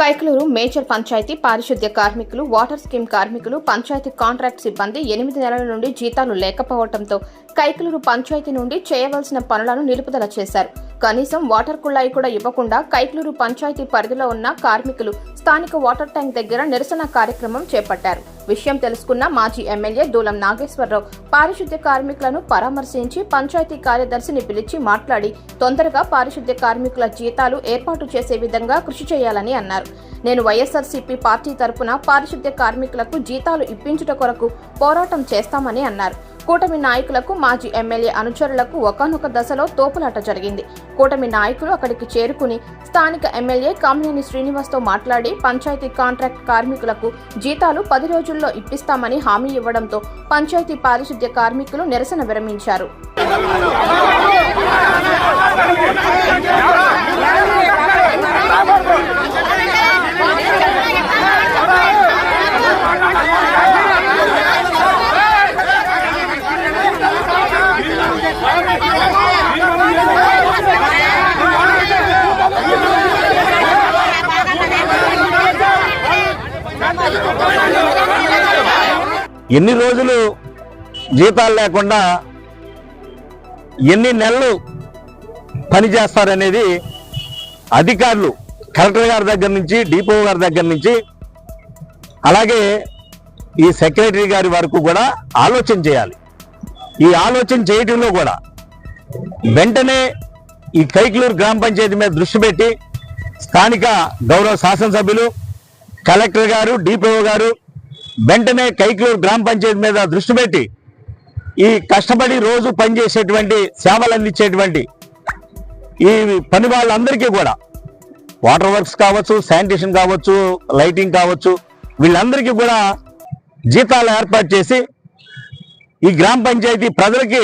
Kaikaluru major panchayat పారిశుద్ధ్య కార్మికులు water scheme కార్మికులు పంచాయతీ కాంట్రాక్ట్ సిబ్బంది ఎనిమిది నెలల నుండి జీతాలు లేకపోవడంతో కైకలూరు పంచాయతీ నుండి చేయవలసిన పనులను నిలుపుదల చేశారు. కనీసం వాటర్ కుళాయి కూడా ఇవ్వకుండా కైట్లూరు పంచాయతీ పరిధిలో ఉన్న కార్మికులు స్థానిక వాటర్ ట్యాంక్ దగ్గర నిరసన కార్యక్రమం చేపట్టారు. విషయం తెలుసుకున్న మాజీ ఎమ్మెల్యే దూలం నాగేశ్వరరావు పారిశుద్ధ్య కార్మికులను పరామర్శించి పంచాయతీ కార్యదర్శిని పిలిచి మాట్లాడి తొందరగా పారిశుద్ధ్య కార్మికుల జీతాలు ఏర్పాటు చేసే విధంగా కృషి చేయాలని అన్నారు. నేను వైఎస్ఆర్సీపీ పార్టీ తరపున పారిశుద్ధ్య కార్మికులకు జీతాలు ఇప్పించుట కొరకు పోరాటం చేస్తామని అన్నారు. కూటమి నాయకులకు మాజీ ఎమ్మెల్యే అనుచరులకు ఒకనొక దశలో తోపులాట జరిగింది. కూటమి నాయకులు అక్కడికి చేరుకుని స్థానిక ఎమ్మెల్యే కామినేని శ్రీనివాస్తో మాట్లాడి పంచాయతీ కాంట్రాక్ట్ కార్మికులకు జీతాలు పది రోజుల్లో ఇప్పిస్తామని హామీ ఇవ్వడంతో పంచాయతీ పారిశుద్ధ్య కార్మికులు నిరసన విరమించారు. ఎన్ని రోజులు జీతాలు లేకుండా ఎన్ని నెలలు పనిచేస్తారనేది అధికారులు కలెక్టర్ గారి దగ్గర నుంచి డిపో గారి దగ్గర నుంచి అలాగే ఈ సెక్రటరీ గారి వరకు కూడా ఆలోచన చేయాలి. ఈ ఆలోచన చేయటంలో కూడా వెంటనే ఈ కైక్లూరు గ్రామ పంచాయతీ మీద దృష్టి పెట్టి స్థానిక గౌరవ శాసనసభ్యులు కలెక్టర్ గారు డిపిఓ గారు వెంటనే కైకలూరు గ్రామ పంచాయతీ మీద దృష్టి పెట్టి ఈ కష్టపడి రోజు పనిచేసేటువంటి సేవలు అందించేటువంటి ఈ పని వాళ్ళందరికీ కూడా వాటర్ వర్క్స్ కావచ్చు శానిటేషన్ కావచ్చు లైటింగ్ కావచ్చు వీళ్ళందరికీ కూడా జీతాలు ఏర్పాటు చేసి ఈ గ్రామ పంచాయతీ ప్రజలకి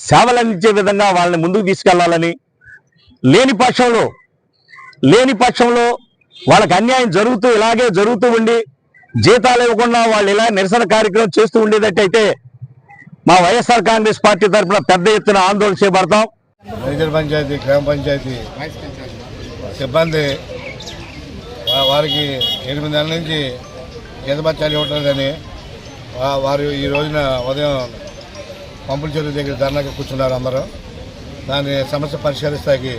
సేవలు అందించే విధంగా వాళ్ళని ముందుకు తీసుకెళ్ళాలని లేని పక్షంలో లేని పక్షంలో వాళ్ళకి అన్యాయం జరుగుతూ ఇలాగే జరుగుతూ ఉండి జీతాలు ఇవ్వకుండా వాళ్ళు ఇలా నిరసన కార్యక్రమం చేస్తూ ఉండేటట్టయితే మా వైఎస్ఆర్ కాంగ్రెస్ పార్టీ తరఫున పెద్ద ఎత్తున ఆందోళన చేపడతాం. మేజర్ పంచాయతీ గ్రామ పంచాయతీ సిబ్బంది వారికి ఎనిమిది నెలల నుంచి జీతభత్యాలు ఇవ్వట్లేదని వారు ఈ రోజున ఉదయం పంపుల చెరువు దగ్గర ధర్నాకి కూర్చున్నారు అందరూ. దాని సమస్య పరిష్కరిస్తాకి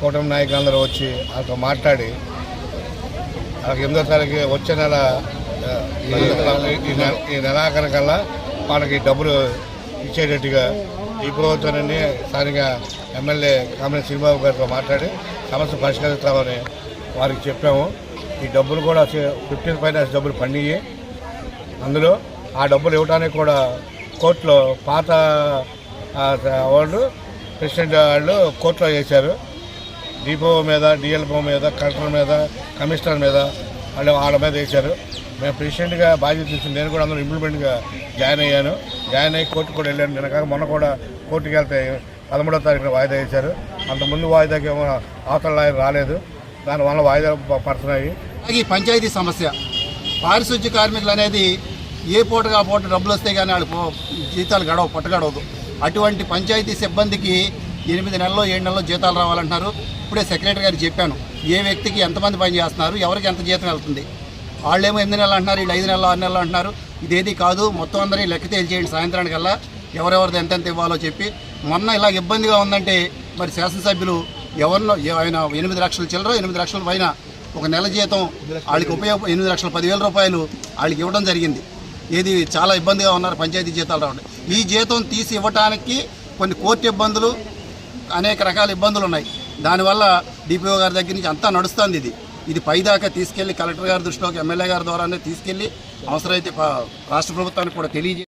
కూటమి నాయకులందరూ వచ్చి వాళ్ళతో మాట్లాడి ఎనిమిదో తారీఖు వచ్చే నెల ఈ ఈ నెల ఈ నెలాఖరు కల్లా వాళ్ళకి డబ్బులు ఇచ్చేటట్టుగా ఈ ప్రభుత్వాన్ని స్థానిక ఎమ్మెల్యే కామినేని శ్రీబాబు గారితో మాట్లాడి సమస్య పరిష్కరిస్తామని వారికి చెప్పాము. ఈ డబ్బులు కూడా ఫిఫ్టీన్ ఫైనాన్స్ డబ్బులు పండియి అందులో ఆ డబ్బులు ఇవ్వడానికి కూడా కోర్టులో పాత వాళ్ళు ప్రెసిడెంట్ వాళ్ళు కోర్టులో చేశారు డిపో మీద డిఎల్పో మీద కలెక్టర్ మీద కమిషనర్ మీద వాళ్ళు వాళ్ళ మీద వేశారు. మేము ప్రెసిడెంట్గా బాధ్యత తీసుకుని నేను కూడా అందరూ ఇంప్లిమెంట్గా జాయిన్ అయ్యాను. జాయిన్ అయ్యి కోర్టు కూడా వెళ్ళాను. నిన్న కాక మొన్న కూడా కోర్టుకి వెళ్తే పదమూడో తారీఖున వాయిదా వేశారు. అంతకుముందు వాయిదాకి ఏమో అవతల లాయర్ రాలేదు. దానివల్ల వాయిదా పడుతున్నాయి. అలాగే ఈ పంచాయతీ సమస్య పారిశుద్ధ్య కార్మికులు అనేది ఏ పూటగా పూట డబ్బులు వస్తే కానీ వాళ్ళు జీతాలు గడవ పుట్టగడవదు. అటువంటి పంచాయతీ సిబ్బందికి ఎనిమిది నెలల్లో ఏడు నెలలో జీతాలు రావాలంటున్నారు. ఇప్పుడే సెక్రటరీ గారు చెప్పాను ఏ వ్యక్తికి ఎంతమంది పని చేస్తున్నారు ఎవరికి ఎంత జీతం వెళ్తుంది? వాళ్ళేమో ఎనిమిది నెలలు అంటున్నారు వీళ్ళు ఐదు నెలలు ఆరు నెలలు అంటున్నారు. ఇదేది కాదు మొత్తం అందరినీ లెక్క తేల్చేయండి సాయంత్రానికల్లా ఎవరెవరిది ఎంతెంత ఇవ్వాలో చెప్పి. మొన్న ఇలా ఇబ్బందిగా ఉందంటే మరి శాసనసభ్యులు ఎవరినో ఆయన ఎనిమిది లక్షల చిల్లర ఎనిమిది లక్షల పైన ఒక నెల జీతం వాళ్ళకి ఉపయోగ ఎనిమిది లక్షల పదివేల రూపాయలు వాళ్ళకి ఇవ్వడం జరిగింది. ఏది చాలా ఇబ్బందిగా ఉన్నారు పంచాయతీ జీతాలు రావడం. ఈ జీతం తీసి ఇవ్వటానికి కొన్ని కోర్టు ఇబ్బందులు అనేక రకాల ఇబ్బందులు ఉన్నాయి. దానివల్ల డిపిఓ గారి దగ్గర నుంచి అంతా నడుస్తుంది ఇది. ఇది పైదాకా తీసుకెళ్ళి కలెక్టర్ గారి దృష్టిలోకి ఎమ్మెల్యే గారి ద్వారానే తీసుకెళ్ళి అవసరమైతే రాష్ట్ర ప్రభుత్వానికి కూడా తెలియజే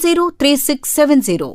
703670.